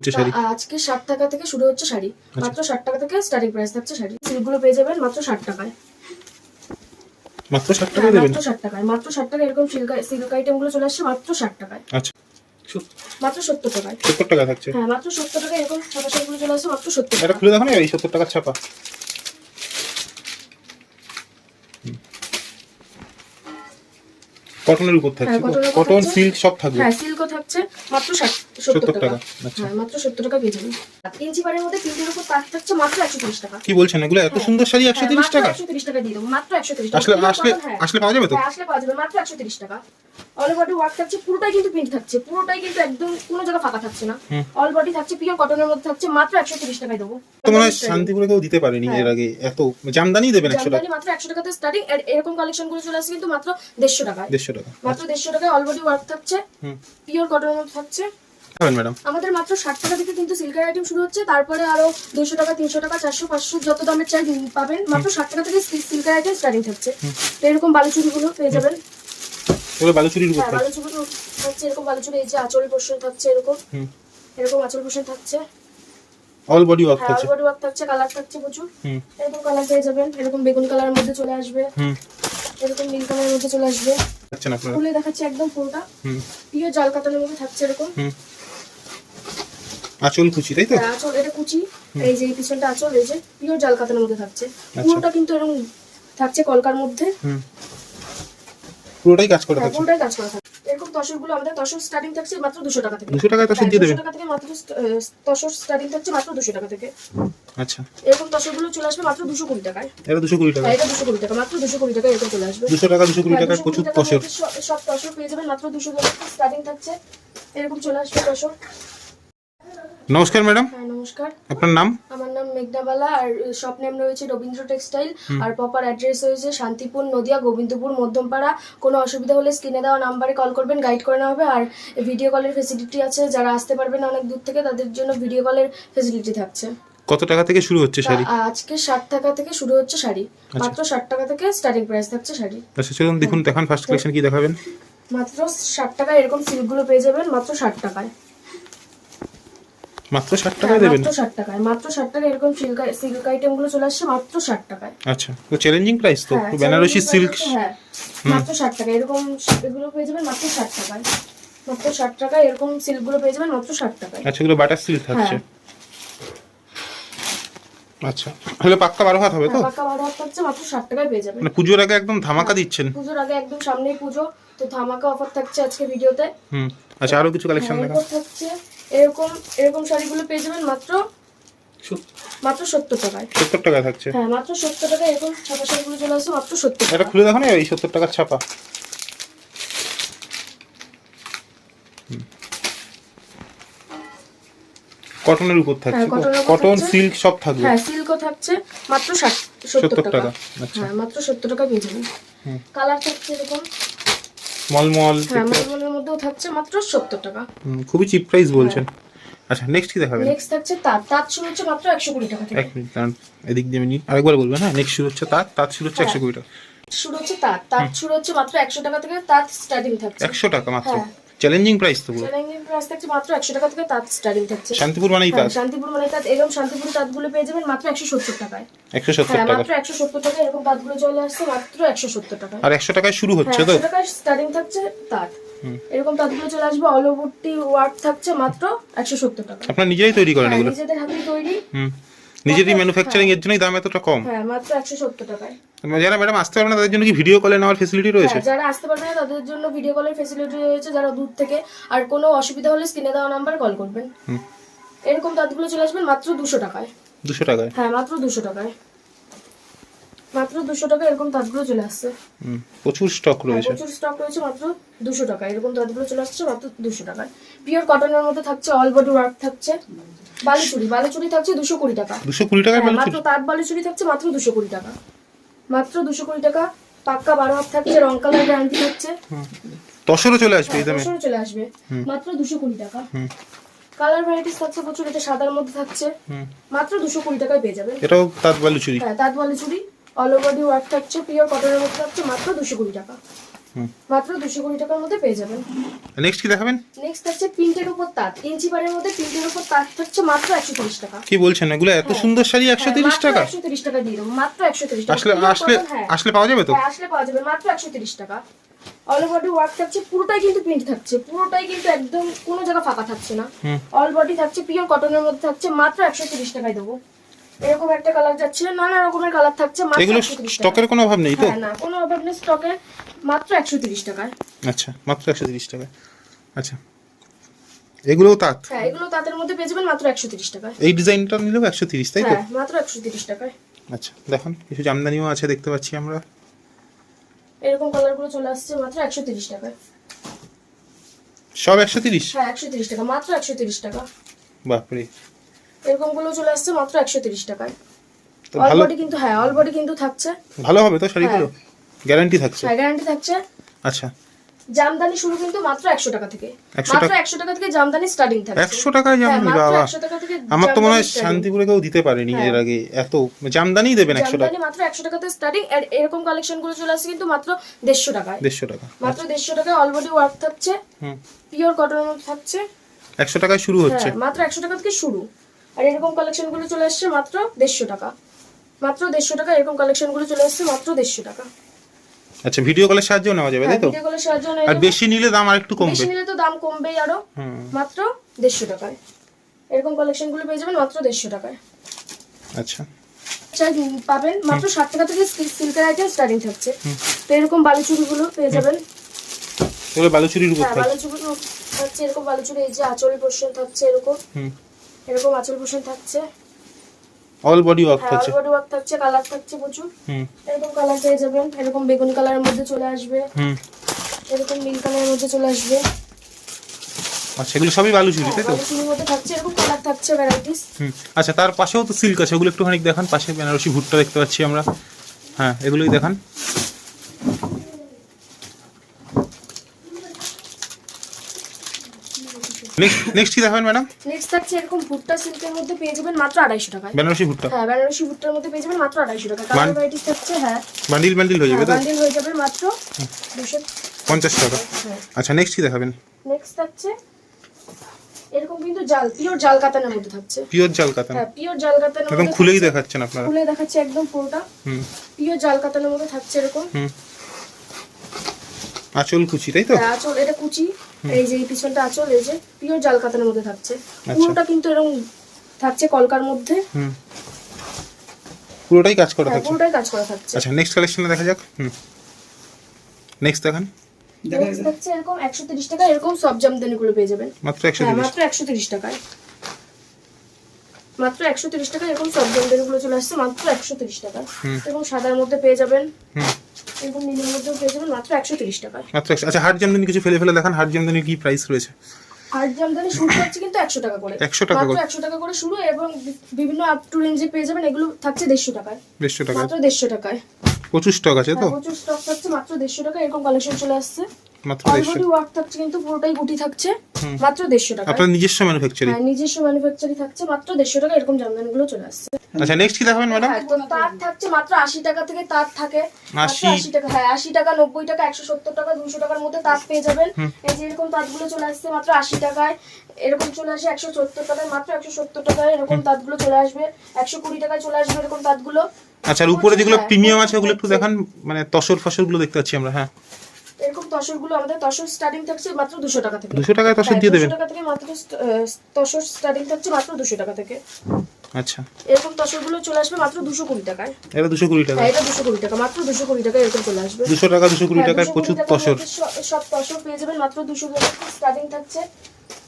শাড়ি? আজকে ষাট টাকা থেকে শুরু হচ্ছে শাড়ি। মাত্র ষাট টাকা থেকে স্টার্টিং প্রাইস থাকছে শাড়ি। সিল্কগুলো পেয়ে যাবেন মাত্র ষাট টাকায়। মাত্র ষাট টাকা হ্যাঁ, দেবেন? মাত্র ষাট টাকায়। মাত্র ষাট টাকা এরকম সিল্ক সিল্ক আইটেমগুলো চলে আসছে মাত্র ষাট টাকায়। আচ্ছা। মাত্র সত্তর টাকায়। সত্তর টাকা থাকছে? হ্যাঁ মাত্র সত্তর টাকা এরকম ছাপা শাড়িগুলো চলে আসছে মাত্র সত্তর এটা টাকা খুলে দেখো না এই সত্তর টাকার ছাপা। কটনের উপর থাকছে। হ্যাঁ, কটন সিল্ক সব থাকবে। হ্যাঁ সিল্কও থাকছে। মাত্র 70 টাকা। আচ্ছা। হ্যাঁ মাত্র সত্তর টাকা পেয়ে যাবেন। তিন জিবারের মধ্যে তিনটের উপর তাক থাকছে মাত্র একশো তিরিশ টাকা। কি বলছেন এগুলো? এত সুন্দর শাড়ি একশো তিরিশ টাকা? একশো তিরিশ টাকা দিয়ে দেবো মাত্র 130 টাকা। আসলে আসলে আসলে পাওয়া যাবে তো? হ্যাঁ আসলে পাওয়া যাবে মাত্র একশো তিরিশ টাকা। অল বডি ওয়ার্ক থাকছে পুরোটাই কিন্তু প্রিন্ট থাকছে। পুরোটাই কিন্তু একদম কোনো জায়গা ফাঁকা থাকছে না। অল বডি থাকছে পিওর কটনের মধ্যে থাকছে মাত্র একশো তিরিশ টাকায় দেবো। শান্তিপুরে কেউ দিতে পারেনি এর আগে। এত জামদানি দেবেন একশো টাকা জামদানি মাত্র একশো টাকাতে স্টার্টিং এরকম কালেকশনগুলো চলে আসছে কিন্তু মাত্র দেড়শো টাকায়। দেড়শো টাকা। মাত্র দেড়শো টাকায় অল বডি ওয়ার্ক থাকছে হুম। পিওর কটনের মধ্যে থাকছে। ম্যাডাম আমাদের মাত্র ষাট টাকা থেকে কিন্তু সিল্কের আইটেম শুরু হচ্ছে তারপরে আরও দুশো টাকা তিনশো টাকা চারশো পাঁচশো যত দামের চাই পাবেন মাত্র ষাট টাকা থেকে সিল্কের আইটেম স্টার্টিং থাকছে। তো এরকম বালুচুরি গুলো পেয়ে যাবেন। এগুলো বালুচুরির উপর হ্যাঁ বালুচুরি থাকছে। এরকম বালুচুরি এই যে আঁচল পোর্শন থাকছে এরকম। হুম। এরকম আঁচল পোর্শন থাকছে। অল বডি ওয়ার্ক হ্যাঁ থাকছে। অলবডি ওয়ার্ক থাকছে কালার থাকছে প্রচুর। হুম। এরকম কালার পেয়ে যাবেন এরকম বেগুন কালারের মধ্যে চলে আসবে। হুম। এরকম নীল কালারের মধ্যে চলে আসবে। থাকছেন আপনারা? খুলে দেখাচ্ছে একদম পুরোটা। হুম। পিওর জাল কাতানের মধ্যে থাকছে এরকম। হুম। আঁচল কুচি তাই তো? হ্যাঁ, আঁচল এটা কুচি। এই যে এই পিছনটা আঁচল এই যে পিওর জাল কাতানের মধ্যে থাকছে। আচ্ছা। পুরোটা কিন্তু এরকম থাকছে কলকার মধ্যে। হুম। পুরোটাই কাজ করে হ্যাঁ, থাকছে। পুরোটাই কাজ করা থাকে এরকম তসরগুলো আমাদের তসর স্টার্টিং থাকছে মাত্র দুশো টাকা থেকে। দুশো টাকায় তো হ্যাঁ, দিয়ে 200 টাকা থেকে মাত্র তসর স্টার্টিং থাকছে মাত্র দুশো টাকা থেকে। আচ্ছা। এরকম তসরগুলো চলে আসবে মাত্র দুশো কুড়ি টাকায়। এটা দুশো কুড়ি টাকা। হ্যাঁ, এটা দুশো কুড়ি টাকা মাত্র দুশো কুড়ি টাকা এরকম চলে আসবে। দুশো টাকা দুশো কুড়ি হ্যাঁ, টাকার 220 প্রচুর টাকার তসর। সব- তসর পেয়ে যাবেন মাত্র দুশো স্টার্টিং থাকছে। এরকম চলে আসবে তসর। নমস্কার ম্যাডাম। হ্যাঁ নমস্কার। আপনার নাম? মেঘনাবালা আর শপ নেম রয়েছে রবীন্দ্র টেক্সটাইল আর প্রপার অ্যাড্রেস রয়েছে শান্তিপুর নদিয়া গোবিন্দপুর মধ্যমপাড়া। কোনো অসুবিধা হলে স্ক্রিনে দেওয়া নাম্বারে কল করবেন গাইড করে নেওয়া হবে। আর ভিডিও কলের ফেসিলিটি আছে যারা আসতে পারবেন অনেক দূর থেকে তাদের জন্য ভিডিও কলের ফেসিলিটি থাকছে। কত টাকা থেকে শুরু হচ্ছে শাড়ি? আজকে ষাট টাকা থেকে শুরু হচ্ছে শাড়ি। মাত্র ষাট টাকা থেকে স্টার্টিং প্রাইস থাকছে শাড়ি। আচ্ছা চলুন দেখুন দেখান ফার্স্ট কালেকশন কি দেখাবেন? মাত্র ষাট টাকায় এরকম সিল্কগুলো পেয়ে যাবেন মাত্র ষাট টাকায়। মাত্র ষাট হ্যাঁ, টাকায় দেবেন? মাত্র ষাট টাকায় মাত্র ষাট টাকায় এরকম সিল্ক সিল্ক চলে আসছে মাত্র ষাট টাকায়। আচ্ছা তো চ্যালেঞ্জিং প্রাইস তো হ্যাঁ, বেনারসি সিল্ক হ্যাঁ, মাত্র ষাট টাকা এরকম এগুলো পেয়ে যাবেন মাত্র ষাট টাকায়। মাত্র ষাট টাকায় এরকম পেয়ে যাবেন মাত্র ষাট টাকায়। আচ্ছা এগুলো বাটার সিল্ক থাকছে। হ্যাঁ। আচ্ছা তাহলে পাক্কা বারো হাত হবে তো? হ্যাঁ, বারো হাত থাকছে মাত্র ষাট টাকায় পেয়ে যাবেন। মানে পুজোর আগে একদম ধামাকা দিচ্ছেন? পুজোর আগে একদম সামনেই পুজো তো ধামাকা অফার থাকছে আজকে ভিডিওতে হুম আচ্ছা আরও কিছু কালেকশন হ্যাঁ, থাকছে এরকম এরকম শাড়িগুলো পেয়ে যাবেন মাত্র মাত্র সত্তর টাকায়। সত্তর টাকা থাকছে? হ্যাঁ মাত্র সত্তর টাকায় এরকম ছাপা শাড়িগুলো চলে আসছে মাত্র সত্তর এটা খুলে দেখো না এই সত্তর টাকার ছাপা। কটনের উপর থাকছে হ্যাঁ, কটন সিল্ক সব থাকবে? হ্যাঁ সিল্কও থাকছে মাত্র ষাট সত্তর 70 টাকা। আচ্ছা। হ্যাঁ মাত্র সত্তর টাকা পেয়ে যাবেন। হুম। কালার থাকছে এরকম। মলমল। হ্যাঁ মলমলের মধ্যেও থাকছে মাত্র সত্তর টাকা। খুবই চিপ প্রাইস বলছেন। আচ্ছা নেক্সট কি দেখাবেন? নেক্সট থাকছে তাঁত। তাঁত শুরু হচ্ছে মাত্র একশো কুড়ি টাকা থেকে। এক মিনিট দাঁড়ান এদিক দিয়ে মিনিট আরেকবার বলবেন হ্যাঁ? নেক্সট শুরু হচ্ছে তার তার শুরু হচ্ছে একশো কুড়ি টাকা। শুরু হচ্ছে তাঁত। তাঁত শুরু হচ্ছে মাত্র একশো টাকা থেকে তাঁত স্টার্টিং থাকছে। একশো টাকা মাত্র। হ্যাঁ। চ্যালেঞ্জিং প্রাইস তো পুরো। চ্যালেঞ্জিং প্রাইস থাকছে মাত্র একশো টাকা থেকে তাঁত স্টার্টিং থাকছে। শান্তিপুর মানেই হ্যাঁ, শান্তিপুর মানে তাঁত। এরকম শান্তিপুর তাঁতগুলো পেয়ে যাবেন মাত্র একশো সত্তর টাকায়। একশো সত্তর হ্যাঁ টাকা। মাত্র টাকা এরকম তাঁতগুলো চলে আসছে মাত্র একশো সত্তর টাকায়। আর একশো টাকায় শুরু হচ্ছে হ্যাঁ তো? একশো টাকায় স্টার্টিং থাকছে তাঁত। এরকম তাঁতগুলো চলে আসবে অল ওভারটি ওয়ার্ক থাকছে মাত্র একশো সত্তর টাকা আপনার নিজেরাই তৈরি করেন এগুলো? নিজেদের হাতে তৈরি। হুম। নিজেরই ম্যানুফ্যাকচারিং এর জন্যই দাম এতটা কম। হ্যাঁ মাত্র একশো সত্তর টাকায়। যারা ম্যাডাম আসতে পারবে না তাদের জন্য কি ভিডিও কলে নেওয়ার ফ্যাসিলিটি রয়েছে? যারা আসতে পারবে না তাদের জন্য ভিডিও কলের ফেসিলিটি রয়েছে যারা দূর থেকে। আর কোনো অসুবিধা হলে স্ক্রিনে দেওয়া নাম্বার কল করবেন। এরকম তাঁতগুলো চলে আসবেন মাত্র 200 টাকায়। 200 টাকায়? হ্যাঁ মাত্র 200 টাকায়। মাত্র দুশো টাকা এরকম তাঁতগুলো চলে আসছে। হুম প্রচুর স্টক হ্যাঁ, রয়েছে। প্রচুর স্টক রয়েছে মাত্র দুশো টাকা এরকম তাঁতগুলো চলে আসছে মাত্র দুশো টাকায়। পিওর কটনের মধ্যে থাকছে অল বডি ওয়ার্ক থাকছে। বালুচুরি বালুচুরি থাকছে দুশো কুড়ি টাকা। দুশো কুড়ি টাকায় হ্যাঁ, মাত্র তাঁত বালুচুরি থাকছে মাত্র দুশো কুড়ি টাকা। মাত্র দুশো কুড়ি টাকা। পাক্কা বারো হাত থাকছে রং কালার গ্যারান্টি থাকছে। তসরও চলে আসবে এই দামে? বছরও চলে আসবে। মাত্র দুশো কুড়ি টাকা। হুম। কালার ভ্যারাইটিস থাকছে প্রচুর এটা সাদার মধ্যে থাকছে। মাত্র দুশো কুড়ি টাকায় পেয়ে যাবেন। এটাও তাঁত বালুচুরি? হ্যাঁ তাঁত Baluchari. All over the work থাকছে পিওর কটনের মধ্যে থাকছে মাত্র দুশো কুড়ি টাকা। মাত্র দুশো কুড়ি টাকার মধ্যে পেয়ে যাবেন। নেক্সট কি দেখাবেন? নেক্সট থাকছে প্রিন্টের উপর তাঁত। ইঞ্চি পাড়ের মধ্যে প্রিন্টের উপর তাঁত থাকছে মাত্র একশো তিরিশ টাকা। কি বলছেন? এগুলো এত সুন্দর শাড়ি একশো তিরিশ টাকা? একশো তিরিশ টাকা দিয়ে দেবো। মাত্র একশো তিরিশ টাকা। আসলে আসলে হ্যাঁ। আসলে পাওয়া যাবে তো? হ্যাঁ আসলে পাওয়া যাবে। মাত্র একশো তিরিশ টাকা। অল বডি ওয়ার্ক থাকছে পুরোটাই কিন্তু প্রিন্ট থাকছে। পুরোটাই কিন্তু একদম কোনো জায়গা ফাঁকা থাকছে না। অল বডি থাকছে পিওর কটনের মধ্যে থাকছে মাত্র একশো তিরিশ টাকায় দেবো। এরকম একটা কালার যাচ্ছে নানা রকমের কালার থাকছে এগুলো স্টকের কোনো অভাব নেই তো? হ্যাঁ না কোনো অভাব নেই স্টকে মাত্র একশো তিরিশ টাকায়। আচ্ছা মাত্র একশো তিরিশ টাকা আচ্ছা এগুলোও তাঁত? হ্যাঁ এগুলো তাদের মধ্যে পেয়ে যাবেন মাত্র একশো তিরিশ টাকায়। এই ডিজাইনটা নিলেও একশো তিরিশ তাই তো? হ্যাঁ মাত্র একশো তিরিশ টাকায়। আচ্ছা দেখুন কিছু জামদানিও আছে দেখতে পাচ্ছি আমরা। এরকম কালারগুলো চলে আসছে মাত্র একশো তিরিশ টাকায়। সব একশো তিরিশ? হ্যাঁ একশো তিরিশ টাকা মাত্র একশো তিরিশ টাকা। বাপরে। এরকমগুলো চলে আসছে মাত্র একশো তিরিশ টাকায়। তো অল বডি কিন্তু হ্যাঁ অল বডি কিন্তু থাকছে। ভালো হবে তো শাড়িগুলো? গ্যারান্টি থাকছে? হ্যাঁ গ্যারান্টি থাকছে। আচ্ছা। জামদানি শুরু কিন্তু মাত্র একশো টাকা থেকে। 100 মাত্র টাকা? একশো টাকা থেকে জামদানি স্টার্টিং থাকছে। একশো টাকায় হ্যাঁ, জামদানি বাবা। 100 থেকে আমার তো মনে হয় শান্তিপুরে কেউ দিতে পারেনি হ্যাঁ। এর আগে এত। জামদানি দেবেন একশো টাকা জামদানি মাত্র একশো টাকাতে স্টার্টিং আর এরকম কালেকশনগুলো চলে আসছে কিন্তু মাত্র দেড়শো টাকায়। দেড়শো টাকা। মাত্র দেড়শো টাকায় অল বডি ওয়ার্ক থাকছে। হুম। পিওর মধ্যে থাকছে। একশো টাকায় শুরু হচ্ছে। হ্যাঁ মাত্র একশো টাকা থেকে শুরু। আর এরকম কালেকশনগুলো চলে আসছে মাত্র দেড়শো টাকা। মাত্র দেড়শো টাকা এরকম কালেকশনগুলো চলে আসছে মাত্র দেড়শো টাকা। আচ্ছা ভিডিও কলের সাহায্য নেওয়া যাবে হ্যাঁ তাই তো ভিডিও কলের সাহায্য নেই আর বেশি নিলে দাম আর একটু কমবে। বেশি নিলে তো দাম কমবেই আরও। মাত্র দেড়শো টাকায়। এরকম কালেকশনগুলো পেয়ে যাবেন মাত্র দেড়শো টাকায়। আচ্ছা। আচ্ছা, পাবেন মাত্র ষাট টাকা থেকে সিল্কের আইটেম স্টার্টিং থাকছে। তো এরকম বালুচুরি গুলো পেয়ে যাবেন। এগুলো বালুচুরির উপর হ্যাঁ থাকবে বালুচুরি থাকছে এরকম বালুচুরি এই যে আঁচল পোর্শন থাকছে এরকম। হুম। এরকম আঁচল পোর্শন থাকছে। অল বডি ওয়ার্ক থাকছে। অলবডি ওয়ার্ক থাকছে কালার থাকছে প্রচুর। হুম। এরকম কালার পেয়ে যাবেন এরকম বেগুনি কালারের মধ্যে চলে আসবে। হুম। এরকম নীল কালারের মধ্যে চলে আসবে। আচ্ছা এগুলো সবই বালুচুরি তাই তো? বালুচুরির মধ্যে থাকছে এরকম কালার থাকছে ভ্যারাইটিস হুম। আচ্ছা তার পাশেও তো সিল্ক আছে ওগুলো একটুখানি দেখান পাশে বেনারসি ভুট্টা দেখতে পাচ্ছি আমরা। হ্যাঁ এগুলোই দেখান। নেক্সট কি দেখাবেন ম্যাডাম নেক্সট থাকছে এরকম ভুট্টা সিল্কের মধ্যে পেয়ে যাবেন মাত্র আড়াইশো টাকায়। বেনারসি ভুট্টা? হ্যাঁ বেনারসি ভুট্টার মধ্যে পেয়ে যাবেন মাত্র আড়াইশো টাকা। কালার ভ্যারাইটিস থাকছে হ্যাঁ। বান্ডিল বান্ডিল হয়ে যাবে তো? বান্ডিল হয়ে যাবে মাত্র দুশো পঞ্চাশ টাকা। হ্যাঁ। আচ্ছা নেক্সট কি দেখাবেন? নেক্সট থাকছে এরকম কিন্তু জাল পিওর জাল কাতানের মধ্যে থাকছে। পিওর জাল কাতান। হ্যাঁ পিওর জাল কাতানের একদম খুলেই। দেখাচ্ছেন আপনারা। খুলে দেখাচ্ছে একদম পুরোটা। হুম। পিওর জাল কাতানের মধ্যে থাকছে এরকম। হুম। আঁচল কুচি তাই তো? হ্যাঁ, আঁচল এটা কুচি এই যে এই পিছনটা আঁচল এই যে পিওর জাল কাতানের মধ্যে থাকছে। আচ্ছা। পুরোটা কিন্তু এরকম থাকছে কলকার মধ্যে। হুম। পুরোটাই কাজ করা হ্যাঁ থাকছে? পুরোটাই কাজ করা থাকছে। আচ্ছা নেক্সট কালেকশনে দেখা যাক। হুম। নেক্সট দেখান। থাকছে এরকম একশো তিরিশ টাকা এরকম সব জামদানি গুলো পেয়ে যাবেন। মাত্র একশো হ্যাঁ তিরিশ। মাত্র একশো তিরিশ টাকায়। মাত্র একশো তিরিশ টাকা এরকম সব জামদানি গুলো চলে আসছে মাত্র একশো তিরিশ টাকা। এরকম সাদার মধ্যে পেয়ে যাবেন এরকম নীলের মধ্যেও পেয়ে যাবেন মাত্র একশো তিরিশ টাকায় মাত্র আচ্ছা হাট জামদানি কিছু ফেলে ফেলে দেখান হাট জামদানির কি প্রাইস রয়েছে? আর জামদানি শুরু হচ্ছে কিন্তু একশো টাকা করে। 100 টাকা করে। একশো টাকা করে শুরু এবং বিভিন্ন আপ টু রেঞ্জে পেয়ে যাবেন এগুলো থাকছে দেড়শো টাকায়। দেড়শো টাকা মাত্র দেড়শো টাকায়। প্রচুর স্টক আছে তো? হ্যাঁ, প্রচুর স্টক থাকছে মাত্র দেড়শো টাকা এরকম কালেকশন চলে আসছে। মাত্র অলরেডি ওয়ার্ক থাকছে কিন্তু পুরোটাই গুটি থাকছে মাত্র দেড়শো টাকা আপনার নিজস্ব ম্যানুফ্যাকচারিং হ্যাঁ নিজস্ব ম্যানুফ্যাকচারিং থাকছে মাত্র দেড়শো টাকা এরকম জামদানি গুলো চলে আসছে। আচ্ছা নেক্সট কি দেখাবেন ম্যাডাম তো তার থাকছে মাত্র আশি টাকা থেকে তার থাকে। 80 আশি। টাকা হ্যাঁ আশি টাকা নব্বই টাকা একশো সত্তর টাকা দুশো টাকার মধ্যে তাঁত পেয়ে যাবেন। এই যে এরকম তাঁতগুলো চলে আসছে মাত্র আশি টাকায়। এরকম চলে আসে একশো সত্তর টাকায় মাত্র একশো সত্তর টাকায় এরকম তাঁতগুলো চলে আসবে। একশো কুড়ি টাকায় চলে আসবে এরকম তাঁতগুলো। আচ্ছা উপরে যেগুলো হ্যাঁ, প্রিমিয়াম আছে ওগুলো একটু দেখান। মানে তসর ফসরগুলো দেখতে পাচ্ছি আমরা হ্যাঁ। এরকম তসরগুলো আমাদের তসর স্টার্টিং থাকছে মাত্র দুশো টাকা থেকে। দুশো টাকায় তসর হ্যাঁ, দিয়ে 200 দেবেন? টাকা থেকে মাত্র তসর স্টার্টিং থাকছে মাত্র দুশো টাকা থেকে। আচ্ছা। এরকম তসরগুলো চলে আসবে মাত্র দুশো কুড়ি টাকায়। এটা দুশো কুড়ি টাকা। হ্যাঁ এটা দুশো কুড়ি টাকা মাত্র দুশো কুড়ি টাকা এরকম চলে আসবে। দুশো টাকা দুশো কুড়ি হ্যাঁ, টাকায় প্রচুর তসর। সব তসর পেয়ে যাবেন মাত্র দুশো স্টার্টিং থাকছে।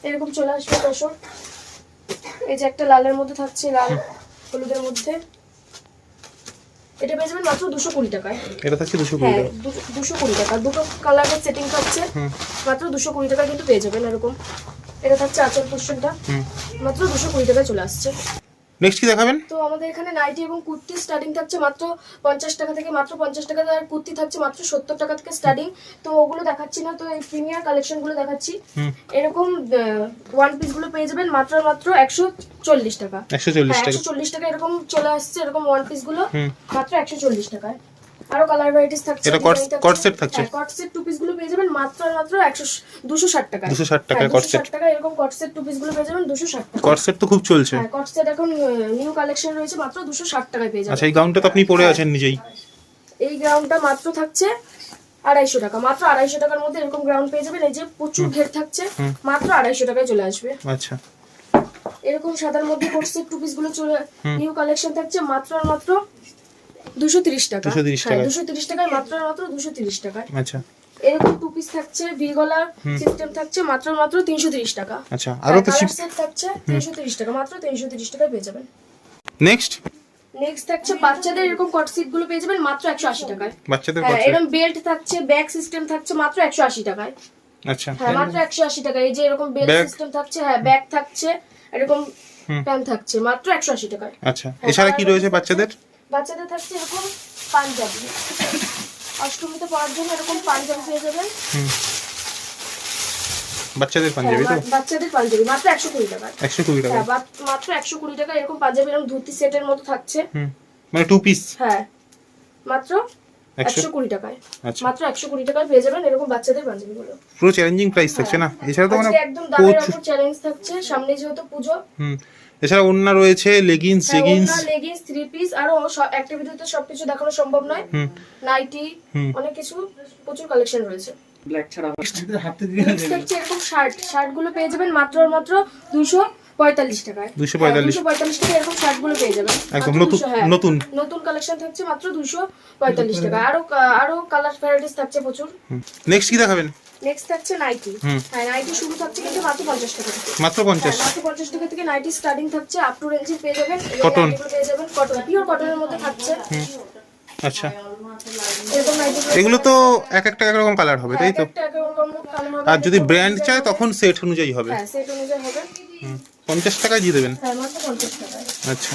এরকম চলে আসবে তসর। এই যে একটা লালের মধ্যে থাকছে লাল হলুদের মধ্যে। এটা পেয়ে যাবেন মাত্র দুশো কুড়ি টাকায়। এটা থাকছে দুশো কুড়ি হ্যাঁ টাকা। দুশো কুড়ি টাকা। দুটো কালারের সেটিং থাকছে। মাত্র দুশো কুড়ি টাকা কিন্তু পেয়ে যাবেন এরকম। এটা থাকছে আচল পোর্শনটা মাত্র দুশো কুড়ি টাকায় চলে আসছে। নেক্সট কি দেখাবেন? তো আমাদের এখানে নাইটি এবং কুর্তি স্টার্টিং থাকছে মাত্র পঞ্চাশ টাকা থেকে মাত্র পঞ্চাশ টাকা আর কুর্তি থাকছে মাত্র সত্তর টাকা থেকে স্টার্টিং তো ওগুলো দেখাচ্ছি না তো এই প্রিমিয়ার কালেকশনগুলো দেখাচ্ছি। এরকম ওয়ান পিসগুলো পেয়ে যাবেন মাত্র মাত্র একশো চল্লিশ টাকা। একশো চল্লিশ হ্যাঁ টাকা। এরকম চলে আসছে এরকম ওয়ান পিসগুলো মাত্র একশো চল্লিশ টাকায়। আরও কালার ভ্যারাইটিস থাকছে এটা cot- cot থাকছে? হ্যাঁ কট সেট টু পিসগুলো পেয়ে যাবেন মাত্র মাত্র একশো দুশো ষাট টাকা 260 টাকায় cot set। টাকা এরকম কট সেট টু পিসগুলো পেয়ে যাবেন দুশো ষাট টাকা কট সেট তো খুব চলছে। হ্যাঁ কট সেট এখন নিউ কালেকশন রয়েছে মাত্র দুশো ষাট টাকায় পেয়ে যাবেন। আচ্ছা এই গাউনটা তো আপনি পরে আছেন নিজেই। এই গ্রাউন্ডটা মাত্র থাকছে আড়াইশো টাকা। মাত্র আড়াইশো টাকার মধ্যে এরকম গ্রাউন্ড পেয়ে যাবেন। এই যে প্রচুর ঘের থাকছে মাত্র আড়াইশো টাকায় চলে আসবে। আচ্ছা। এরকম সাদার মধ্যে কোর্সের টু পিসগুলো চলে নিউ কালেকশন থাকছে মাত্র আর মাত্র দুশো তিরিশ টাকা। দুশো তিরিশ টাকায় মাত্র মাত্র দুশো তিরিশ টাকায়। আচ্ছা। এরকম টু পিস থাকছে ভি গলার সিস্টেম থাকছে মাত্র মাত্র তিনশো তিরিশ টাকা। আচ্ছা আরও তো সেট থাকছে তিনশো তিরিশ টাকা মাত্র তিনশো তিরিশ টাকায় পেয়ে যাবেন। নেক্সট নেক্সট থাকছে বাচ্চাদের এরকম কট সিটগুলো পেয়ে যাবেন মাত্র একশো আশি টাকায়। বাচ্চাদের হ্যাঁ এরকম বেল্ট থাকছে ব্যাগ সিস্টেম থাকছে মাত্র একশো আশি টাকায়। আচ্ছা। হ্যাঁ মাত্র একশো আশি টাকা এই যে এরকম বেল্ট সিস্টেম থাকছে হ্যাঁ ব্যাগ থাকছে এরকম থাকছে মাত্র একশো আশি টাকায়। আচ্ছা। এছাড়া কি রয়েছে বাচ্চাদের? বাচ্চাদের থাকছে এরকম পাঞ্জাবি। অষ্টমীতে পরার জন্য এরকম পাঞ্জাবি পেয়ে যাবেন। বাচ্চাদের পাঞ্জাবি তো? হ্যাঁ, বাচ্চাদের পাঞ্জাবি মাত্র একশো কুড়ি টাকায় একশো কুড়ি টাকা? হ্যাঁ মাত্র একশো কুড়ি টাকা এরকম পাঞ্জাবি এরকম ধুতি সেটের মতো থাকছে। হুম। মানে টু পিস হ্যাঁ মাত্র একশো একশো কুড়ি টাকায়। আচ্ছা। মাত্র একশো কুড়ি টাকায় পেয়ে যাবেন এরকম বাচ্চাদের পাঞ্জাবিগুলো। পুরো চ্যালেঞ্জিং প্রাইস থাকছে না? এছাড়া তো মানে একদম দামের উপর চ্যালেঞ্জ থাকছে সামনে যেহেতু পুজো। হুম। এছাড়া অন্য রয়েছে leggings jeggings leggings three piece আরও একটা ভিডিওতে সবকিছু দেখানো সম্ভব নয়। নাইটি অনেক কিছু প্রচুর কালেকশন রয়েছে। ব্ল্যাক ছাড়া হাতে দিয়ে দেখছি এরকম শার্ট শার্টগুলো পেয়ে যাবেন মাত্র আর মাত্র দুশো পঁয়তাল্লিশ টাকায়। দুশো পঁয়তাল্লিশ। টাকায় এরকম শার্টগুলো পেয়ে যাবেন। একদম নতুন 200 হ্যাঁ। নতুন। নতুন কালেকশন থাকছে মাত্র দুশো পঁয়তাল্লিশ টাকা আরও আরও কালার ভ্যারাইটিস থাকছে প্রচুর। নেক্সট কি দেখাবেন? নেক্সট থাকছে নাইটি। হ্যাঁ নাইটি শুরু থাকছে কিন্তু মাত্র পঞ্চাশ টাকা মাত্র পঞ্চাশ। হ্যাঁ, মাত্র পঞ্চাশ টাকা থেকে নাইটি স্টার্টিং থাকছে আপ টু রেঞ্জে পেয়ে যাবেন। নাইটিগুলো পেয়ে যাবেন কটন পিওর কটনের মধ্যে থাকছে। আচ্ছা। এগুলো তো এক একটা একরকম কালার হবে তাই তো? আর যদি ব্র্যান্ড চায় তখন সেট অনুযায়ী হবে। হ্যাঁ সেট অনুযায়ী হবে। পঞ্চাশ টাকায় দিয়ে দেবেন। হ্যাঁ পঞ্চাশ আচ্ছা।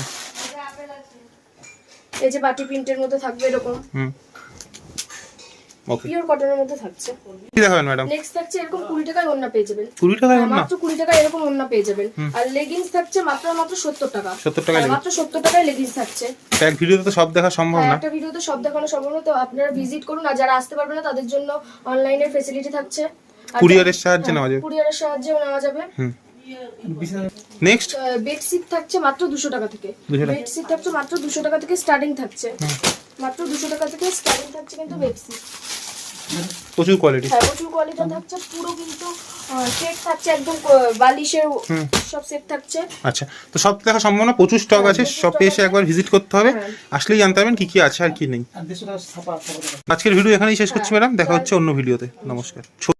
এই যে বাটি প্রিন্টের মধ্যে থাকবে এরকম। হুম। পিওর কটনের মধ্যে থাকছে। কি দেখাবেন ম্যাডাম নেক্সট থাকছে এরকম কুড়ি টাকায় ওন্না পেয়ে যাবেন। টাকায় হ্যাঁ, মাত্র কুড়ি টাকায় এরকম ওন্না পেয়ে যাবেন। আর লেগিংস থাকছে মাত্র মাত্র সত্তর টাকা। 70 টাকায় হ্যাঁ, মাত্র সত্তর টাকায় লেগিংস থাকছে। এক ভিডিওতে তো সব দেখা সম্ভব হ্যাঁ, না। একটা ভিডিওতে সব দেখানো সম্ভব না তো আপনারা ভিজিট করুন। আর যারা আসতে পারবে না তাদের জন্য অনলাইনের ফেসিলিটি থাকছে। কুরিয়ারের সাহায্যে নেওয়া যাবে। কুরিয়ারের সাহায্যেও নেওয়া যাবে। হুম। নেক্সট বেডশিট থাকছে মাত্র দুশো টাকা থেকে। বেডশিট থাকছে মাত্র দুশো টাকা থেকে স্টার্টিং থাকছে। মাত্র দুশো টাকা থেকে স্টার্টিং থাকছে কিন্তু বেডশিট প্রচুর কোয়ালিটি হ্যাঁ প্রচুর কোয়ালিটি থাকছে পুরো কিন্তু সেট থাকছে একদম বালিশের সব সেট থাকছে। আচ্ছা তো সব দেখা সম্ভব না? প্রচুর স্টক আছে সব এসে একবার ভিজিট করতে হবে। হ্যাঁ। আসলেই জানতে পারবেন কি কি আছে আর কি নেই। আজকের ভিডিও এখানেই শেষ করছি ম্যাডাম দেখা হচ্ছে অন্য ভিডিওতে নমস্কার।